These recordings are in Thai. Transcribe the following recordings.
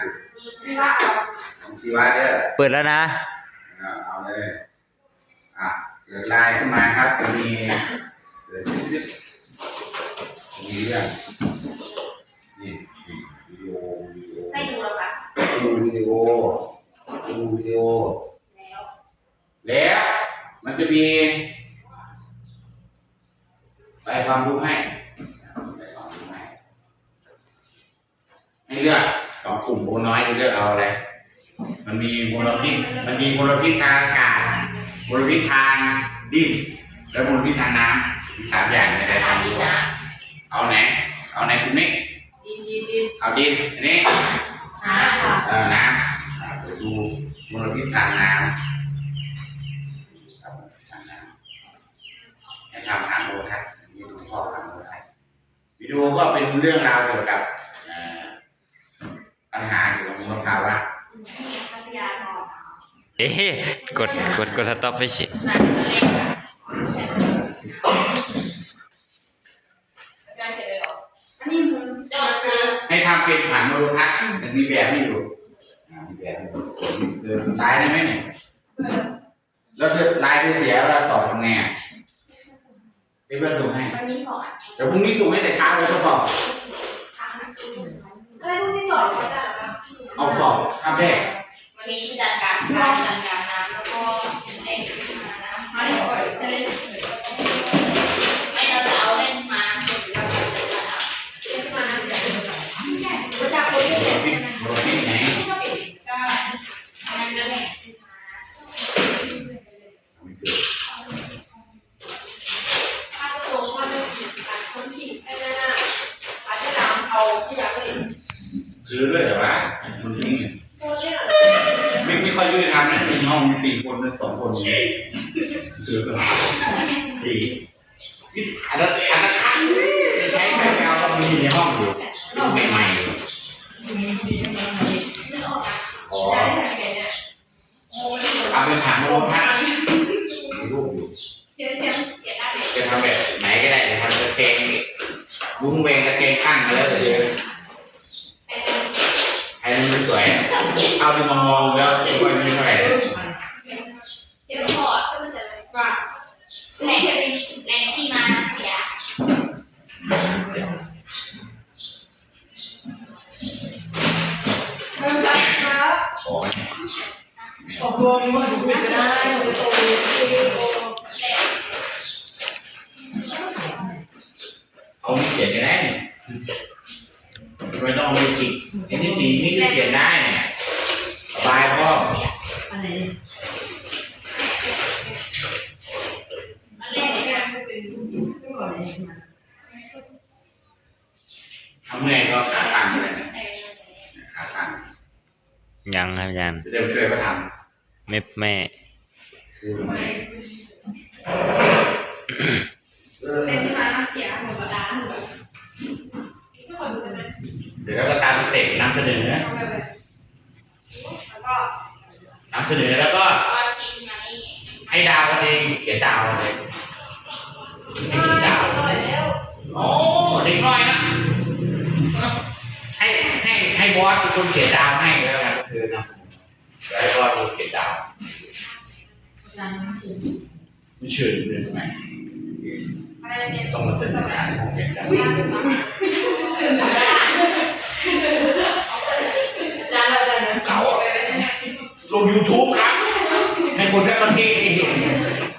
สุดมีชื่อว่าอะไรของชีวะเด้อเปิดแล้วนะเอาเอาเลย อะเกิดลายขึ้นมาครับ จะมีเกิดชิดๆมีเรื่องนี่นี่วิดีโอวิดีโอให้ดูแล้วค่ะดูวิดีโอดูวิดีโอ แล้วแล้วมันจะมีไปความรู้ให้ไปความรู้ให้ให้เลือก สองกลุ่มโบน้อยให้เลือกเอาอะไร มันมีมลพิษ มันมีมลพิษทางอากาศมลพิษทางดิน และมลพิษทางน้ำมีสามอย่างในการทำดูว่าเอาไหน เอาไหนคุณนิกดินดินดินเอาดินอันนี้หาค่ะเออน้ำอ่าเดี๋ยวดูมลพิษทางน้ำครับทางน้ำให้ทำทางโมทัศน์มีหลวงพ่อทางโมทัศน์วิดีโอก็เป็นเรื่องราวเกี่ยวกับเอ่อ ปัญหาเกี่ยวกับมลภาวะนี่พัทยาทองเอ๊ะกดกดกดสต็อปไปสินั่นก็เล็กค่ะอาจารย์เสร็จเลยเหรออันนี้มันเจ้าซื้อให้ทำเป็นผังมลทัศน์มันมีแบบให้ดูอ่ามีแบบให้ดูเดินลายได้ไหมเนี่ยแล้วเธอลายเธอเสียเราสอบทำไงอะให้เพื่อนส่งให้มันมีสองอันเดี๋ยวพรุ่งนี้ส่งให้แต่เช้าเลยทดสอบ อะไรพวกที่สอนเขาจะแบบเอาสอบคาบแรกวันนี้จัดการการจัดการน้ำแล้วก็ไอ้น้ำไม่ปล่อยจะเล่นไม่เราจะเอาเล่นมาเสร็จแล้วเราจะจัดการเล่นมาเสร็จแล้วไม่ใช่รู้จักคนที่เล่น ซื้อด้วยเหรอวะมันนี่ไม่ไม่ค่อยยุติธรรมนะมีห้องสี่คนหรือสองคนซื้อก็สี่อันนั้นอันนั้นคันใช้แบบเอาต้องมีในห้องอยู่ดูใหม่ ไม่แม่เป็นที่มาเสียหมดกระดานหมดทุกคนดูนไหมเดี๋ยวเราก็ตามสเต็ปนำเสนอแล้วก็นำเสนอแล้วก็ให้ดาวกันเองเขียนดาวเลยให้เขียนดาวอร่อยโอ้เด็กน้อยนะให้ให้ให้บอสเป็นคนเขียนดาวให้แล้วกันคือนะ เดี๋ยวให้บอสเป็นคนเขียนดาวอาจารย์น้ำจืดไม่เชิญเลยทำไมอะไรเนี่ยต้องมาเสนองานห้องเขียนดาวอาจารย์เราจะเดินสาวไปไหมเนี่ยลงยูทูบครับให้คนได้ประเทศ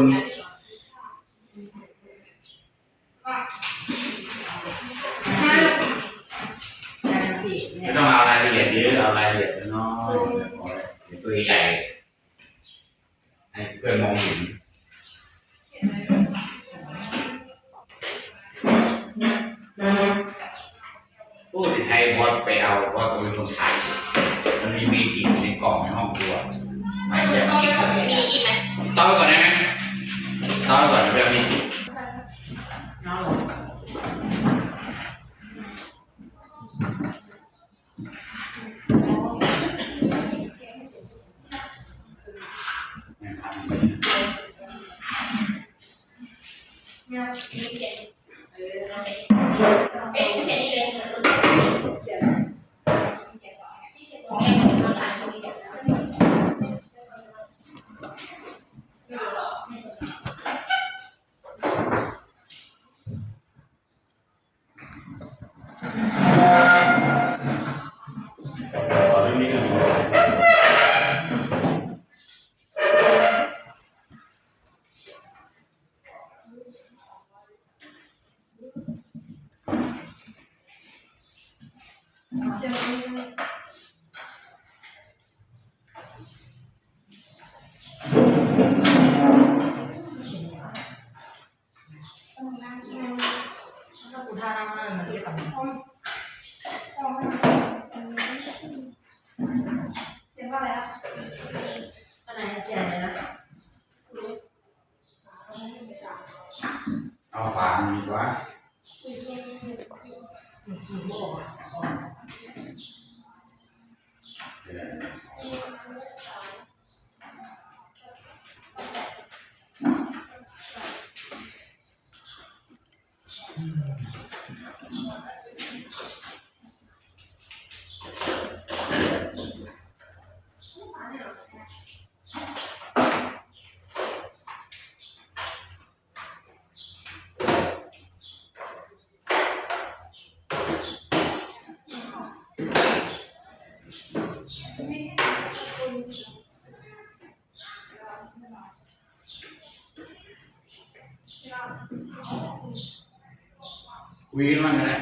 นไม่ต้องเอารายละเอียดเยอะเอารายละเอียดน้อยๆตัวใหญ่ให้เพื่อนมองเห็นผู้ที่ใช้วอดไปเอาวอดเป็นคนไทยมันมีมีดอีกในกล่องในห้องครัวไม่ใช่มีอีกไหมต้อก่อนได้ไหม 哪个？不 mới gọi cho. 谢谢 വീണങ്ങനെ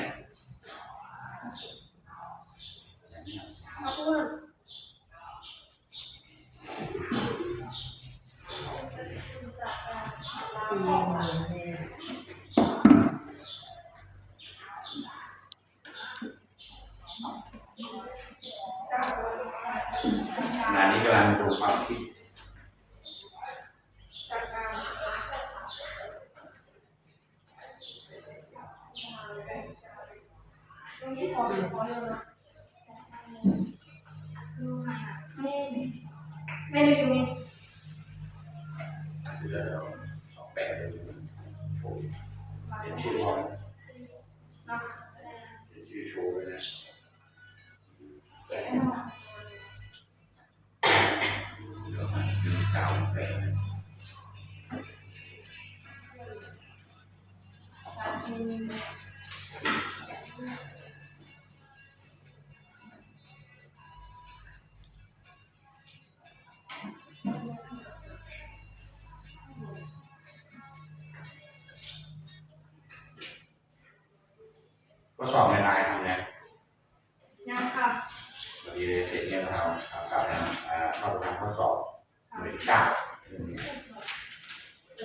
Not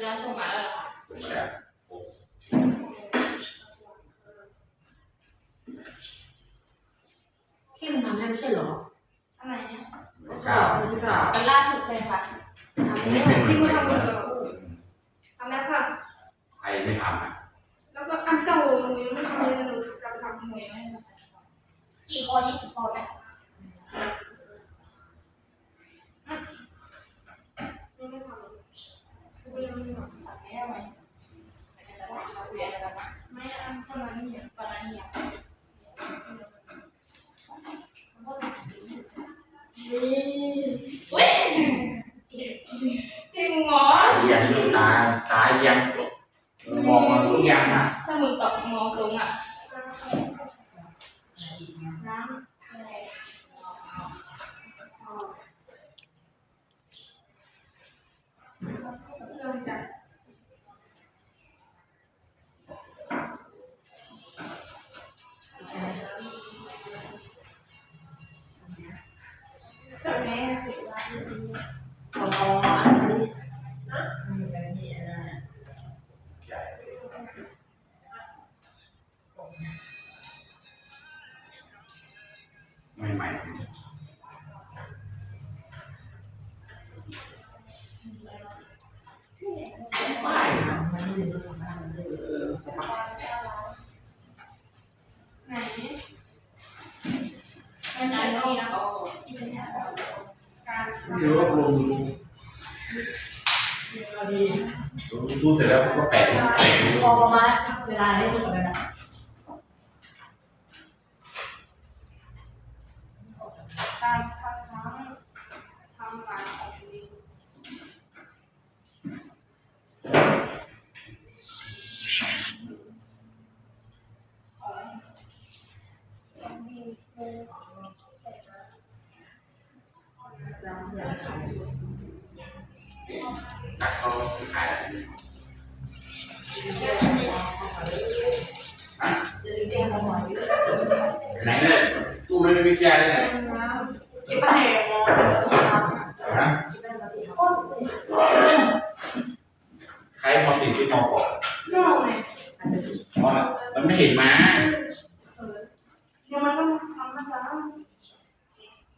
家送来了。 ยจริงเหรอยังลูกตาตายังมองมายังอะถ้ามึงตอบมองตรงอะ ใหม่ๆป้ายนไหนเป็นไหนแล้วมีนะเขาที่เปนารถือว่าคงรู้เสร็จแล้วก็แปะลงไปพอประมาณเวลาได้หมดแล้วนะ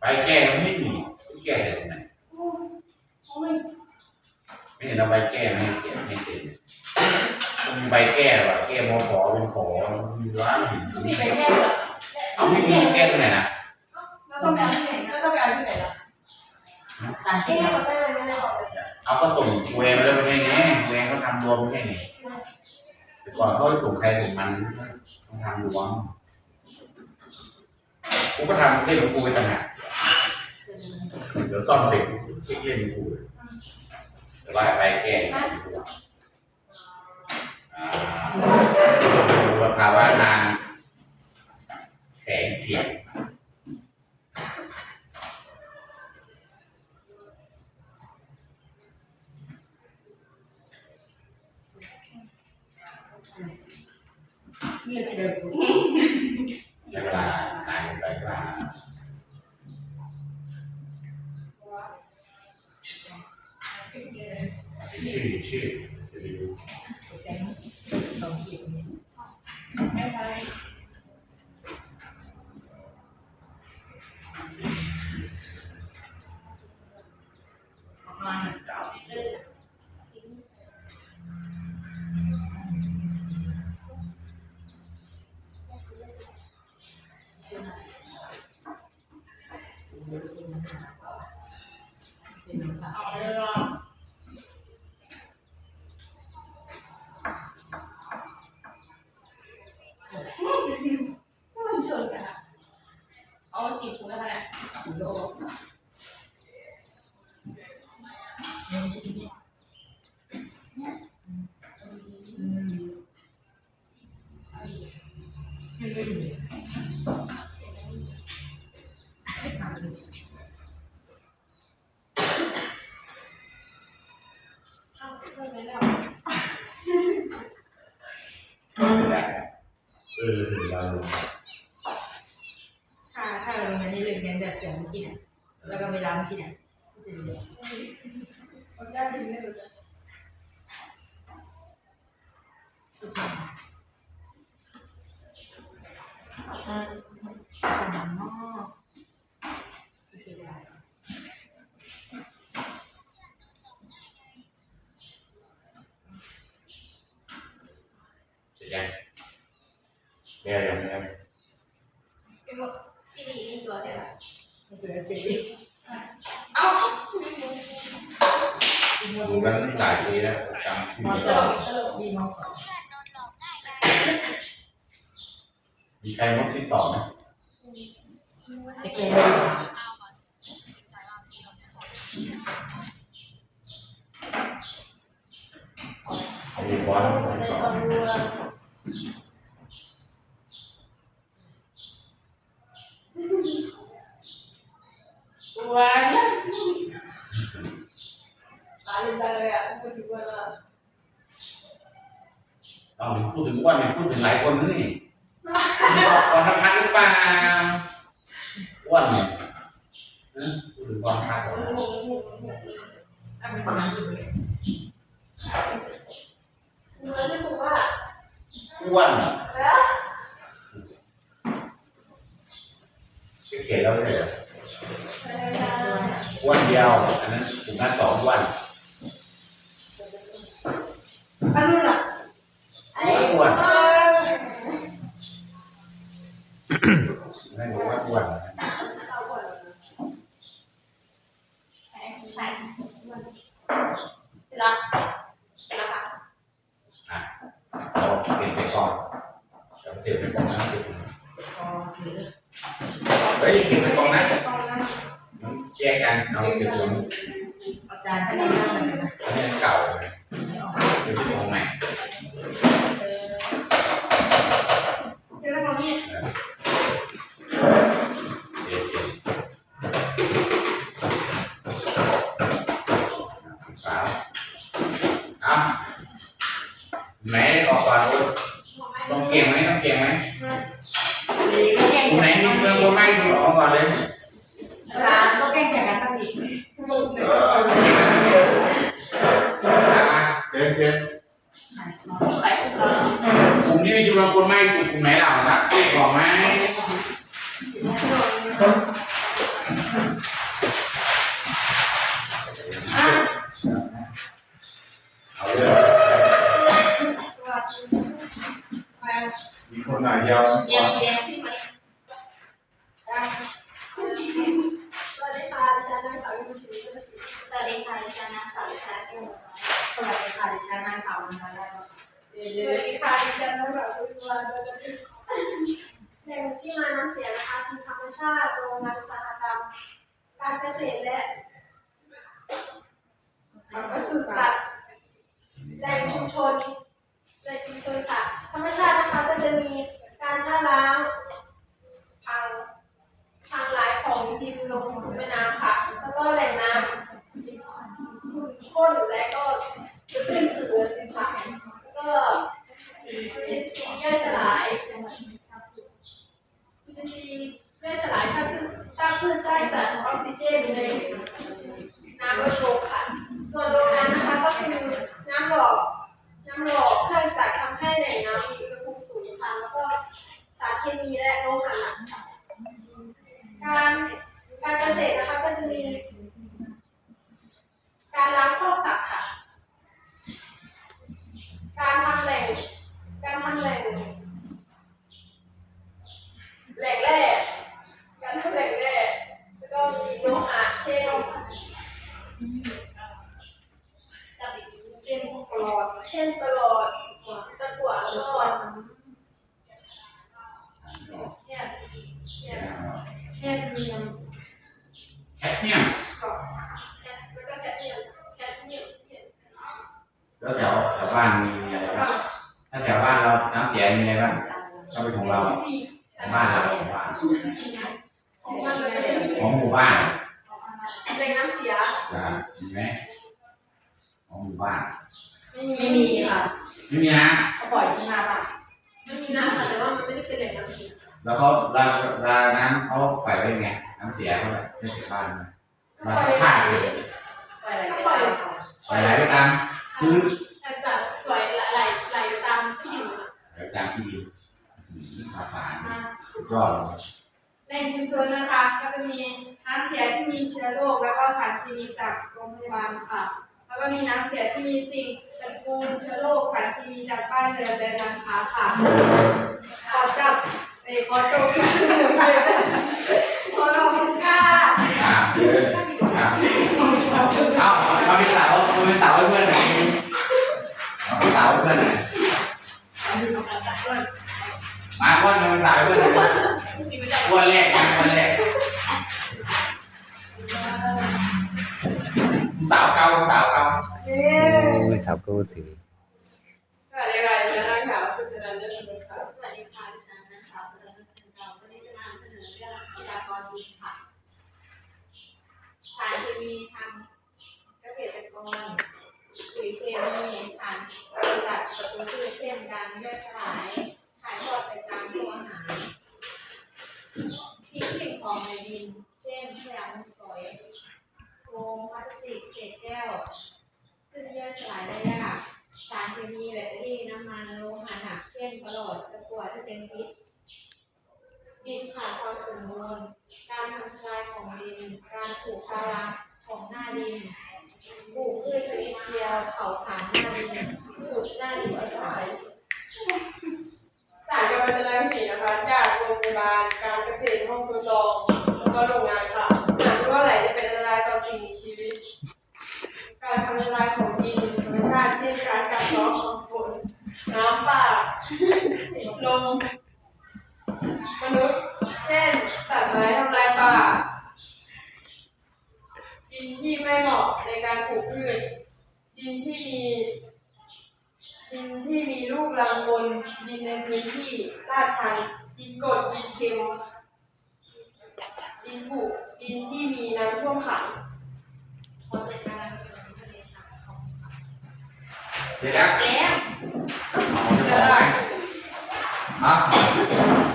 ไปแก้ก็ไม่มีแก้ตรงไหนโอ้ยไม่เห็นเอาใบแก้ไม่เขียนไม่เขียนต้องมีใบแก้ว่ะแก้มอขอเป็นขอมีร้านหินมีไปแก้เหรอเอาไม่มีแก้ตรงไหนนะแล้วต้องไปเอาที่ไหนแล้วต้องไปเอาที่ไหนล่ะการเอ๊ะที่เราเราได้ไม่ได้ออกเลยเอาก็ส่งเวรมาเลยไม่ใช่ไงเวรเขาทำรวมไม่ใช่ไงแต่ก่อนเขาส่งใครส่งมันต้องทำรวมกูก็ทำเล่นของกูไปต่างหาก เดี๋ยวซ่อมเสร็จเช็คเล่นของกูแต่ว่าใบแก้อ่าดูราคาว่านานแสงเสียง เนี่ยเดี๋ยว ใช้เวลานานไปกว่าชื่อชื่อจะไปดู แก๊งสองขีดนี้ ไม่ใช่ ประมาณเก้าสิบเลย เอาเลยหรอมันชนกันเอาสีฟูแล้วกัน โลอืมไม่ได้ดี เออเราถ้าถ้าเราลงมานี่เลยเรียนแบบเสียงเมื่อกี้เนี่ยแล้วก็ไปล้างเมื่อกี้เนี่ยก็จะดีคนได้ดีไม่รู้ สุดยอดอ่าขนมหม้อโอเคได้ เสร็จ ยังแม่ยังยังเป็นแบบซีรีส์ตัวเดียวไม่เจอเจดีเอ้าดูกันหลายทีแล้วจำชื่อมอไม่สได้องดีมอสองมีใครมดที่สองไหมแต่เกมไม่ได้มีบอลในที่สตอองนรู้แล้ วว้าวตอะพูดถึงว่าเอาพูดถึงอ้วนเนี่ยพูดถึงหลายคนนะนี่กองทัพพันหรือเปล่าอ้วันเนี่ยนะพูดถึงกองทัพเหรออันเป็นคนนั้นอยู่เลยเมื่อที่บอกว่าอ้วนแล้วแก่เขตแล้วไม่ใช่เหรออ้วันเดียวอันนั้นกลุ่มละสองวันอันนู้นล่ะอ้วนอ้วนไม่รู้ว่าอ้วน รักรัก อะเราเก็บไปก่อนเดี๋ยวเก็บไปก่อนนะเก็บ อ๋อโอเค เฮ้ยเก็บไปก่อนนะ ตอนนั้น มันแยกกันเอาเก็บตรง อาจารย์ก็ได้นั่งกันนะอันนี้เก่าเลยเก็บตรงใหม่เดี๋ยวเราเอาเนี่ยเก็บเก็บสามเอาไหนออกก่อนต้องเก่งไหมต้องเก่งไหมดีก็แกล้งไหนจากเมืกัองนบนไม้คุณออกก่อนเลย อาจารย์ก็แกล้งจากกันตั้งอีก เออเก่งนะเก่งนะเชิญเชิญ ขายของ กลุ่มนี้มี จำนวนคนไม่สุดกลุ่มไหนเหล่านะบอกไหมเอาเลยมีคนหน่อยเดียวเรียนเรียนที่ไหนสวัสดีค่ะดิฉันนางสาวยุพิศรีสวัสดีค่ะดิฉันนางสาววิชาเกี่ยวกับสวัสดีค่ะดิฉันนางสาวนันทาได้ สวัสดีค่ะดิฉันนางสาวยุพิศรีแหล่งที่มาน้ำเสียนะคะคือธรรมชาติโรงงานอุตสาหกรรม การเกษตรและปศุสัตว์แหล่งชุมชนแหล่งชุมชนค่ะ ธรรมชาตินะคะก็จะมีการชะล้างทางทางไหลของดินลงสู่แม่น้ำค่ะ แล้วก็แหล่งน้ำข้นและก็จะเป็นเสือเป็นผัก ก็จุลินทรีย์ย่อยสลายจุลินทรีย์ย่อยสลายสร้างพืชสร้างพืชสร้างสารออกซิเจนในำลดลงค่ะ ส่วนโรงงานนะคะก็คือน้ำหล่อน้ำหล่อเครื่องจักรทำให้แหล่งน้ำมีอุณหภูมิสูงค่ะแล้วก็สารเคมีและโลหะหนักค่ะ การการเกษตรนะคะก็จะมี การล้างคอกสัตว์ค่ะ การทำแหล่ง การทำแหล่ง แหล่งแร่การทำแหล่งแร่แล้วก็มีโลหะเช่นเช่นกรอด เช่นกรอดตะกั่วแล้วก็เนี่ยเนี่ยแค่เนียม แคทเนี่ยม กรอบแล้วก็แคดเมียมแคดเมียมเนี่ย แล้วแถวแถวบ้านมีอะไรบ้างถ้าแถวบ้านเราน้ำเสียมีอะไรบ้างก็เป็นของเรา สี่ ของบ้านเราของบ้าน ของมันเลย ของหมู่บ้าน แหล่งน้ำเสีย อ่ามีไหมของหมู่บ้าน ไม่มี ไม่มีค่ะ ไม่มีนะ เขาปล่อยที่หน้าบ้าน ไม่มีน้ำค่ะแต่ว่ามันไม่ได้เป็นแหล่งน้ำเสีย แล้วเขาเวลาเวลาน้ำ เขาปล่อยไว้ไงน้ำเสียเขาแบบไม่เสียบ้านนะมาสักผ้าเฉยปล่อยอะไรก็ปล่อยค่ะปล่อยไหลไปตามพื้นแต่จากปล่อยไหลไหลตามที่ดินค่ะไหลไปตามที่ดินอื้อหือภาษาสุดยอดเลยแหล่งชุมชนนะคะ ก็จะมีน้ำเสียที่มีเชื้อโรคแล้วก็สารเคมีจากโรงพยาบาลค่ะแล้วก็มีน้ำเสียที่มีสิ่งปฏิกูลเชื้อโรคสารเคมีจากบ้านเรือนและร้านค้าค่ะขอจับ เอยขอจบหนึ่งเลยขอลองค่ะอ่าเอออ่าเอามาเป็นสาวมาเป็นสาวให้เพื่อนหน่อยมาเป็นสาวให้เพื่อนหน่อยมาอ้วนมาเป็นสาวให้เพื่อนหน่อยอ้วนแรกนะอ้วนแรกสาวเก่าสาวเก่าเย้โอ้ยสาวกูถือ สวัสดีค่ะดิฉันนางสาวสุชนันท์เลิศบุญค่ะ สวัสดีค่ะดิฉันนางสาวพลนันท์เราวันนี้จะนำเสนอเรื่องประชากรดินค่ะ สารเคมีทางเกษตรกรปุ๋ยเคมีสารกำจัดศัตรูพืชเช่นการย่อยสลายถ่ายทอดไปตามตัวอาหารทิ้งสิ่งของในดิน เช่นขยะมูลฝอยโฟมพลาสติกเศษแก้ว ซึ่งย่อยสลายได้ยากสารเคมีแบตเตอรี่น้ำมันโลหะหนักเช่นปลอดตะกั่วที่เป็นพิษ ดินขาดความสมบูรณ์การทำลายของดิน การปลูกชาราของหน้าดินปลูกพืชชนิดเดียวเผาผลาญหน้าดินปลูกหน้าดินเอาไว้สายการบันเทิงสีนะคะ จากโรงพยาบาลการเกษตรห้องทดลองแล้วก็โรงงานค่ะหากว่าไหลจะเป็นอันตรายต่อสิ่งมีชีวิต การทำละลายของดินธรรมชาติเช่นการกัดเซาะของฝนน้ำป่าลม มนุษย์ เช่น ตัดไม้ทำลายป่าดินที่ไม่เหมาะในการปลูกพืช ดินที่มี ดินที่มีลูกรังบน ดินในพื้นที่ลาดชัน ดินกรดดินเค็ม ดินผุดินที่มีน้ำท่วมขังขอจัดการทะเลค่ะสองสามเสร็จแล้วแล้วเอาจะบอกไหมฮะเ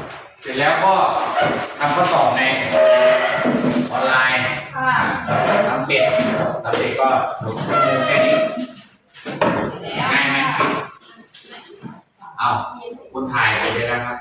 สร็จแล้วก็ทำข้อสอบในออนไลน์ค่ะทำเสร็จทำเสร็จก็ลงชั่วโมงแค่นี้ง่ายไหมเอาคุณถ่ายไปเลยนะครับ